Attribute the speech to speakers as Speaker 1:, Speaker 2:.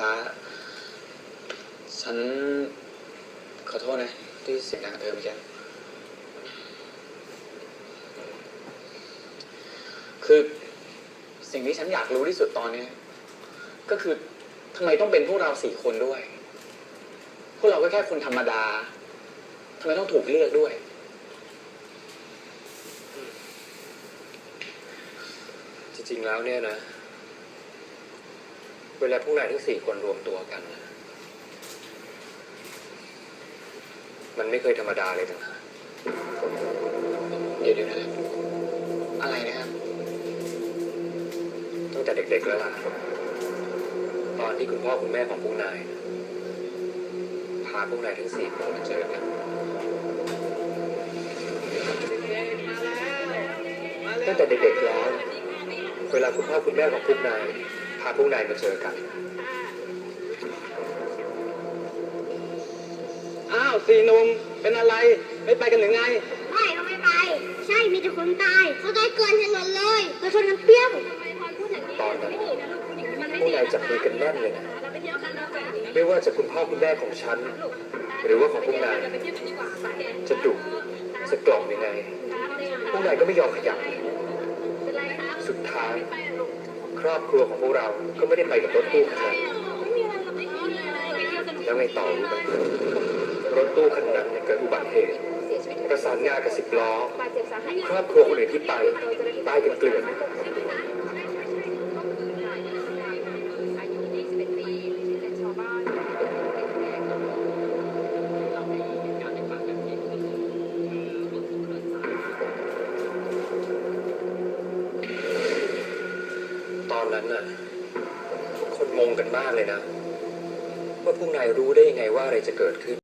Speaker 1: ฟ้า ฉันขอโทษนะ ที่เสียงดังเออเมื่อกี้คือสิ่งที่ฉันอยากรู้ที่สุดตอนนี้ก็คือทำไมต้องเป็นพวกเราสี่คนด้วย พวกเราก็แค่คนธรรมดาทำไมต้องถูกเลือกด้วย
Speaker 2: จริงๆแล้วเนี่ยนะ เวลาพวกนายทั้งสี่คนรวมตัวกัน มันไม่เคยธรรมดาเลยนั้น
Speaker 1: เดี๋ยวเดี๋ยวนะอะไรนะครับ
Speaker 2: ตั้งแต่เด็กๆแล้วล่ะ ตอนที่คุณพ่อคุณแม่ของพวกนาย พาพวกนายทั้งสี่คนมาเจอกันตั้งแต่เด็กๆแล้ว เวลาคุณพ่อคุณแม่ของพวกนาย พาพวกนายมาเจอกัน
Speaker 1: อ้าวสี่หนุ่มเป็นอะไรไม่ไปกันหรือไง
Speaker 3: ไม่เราไม่ไป ใช่มีแต่คนตาย เขาตายเกลือนถนนเลยเราชนกันเปรี้ยว
Speaker 2: ตอนนั้นพวกนายจับมือกันแน่นเลยนะไม่ว่าจะคุณพ่อคุณแม่ของฉัน หรือว่าของพวกนายจะดุจะกล่อมยังไงพวกนายก็ไม่ยอมขยับ สุดท้าย ครอบครัวของพวกเรา ก็ไม่ได้ไปกับรถตู้คันนั้นแล้วไงต่อรู้ไหมรถตู้คันนั้นเนี่ยเกิดอุบัติเหตุประสานงากับสิบล้อ ครอบครัวคนอื่นที่ไปตายกันเกลื่อน อนนั้นน่ะ คนงงกันมากเลยนะ ว่าพวกนายรู้ได้ยังไงว่าอะไรจะเกิดขึ้น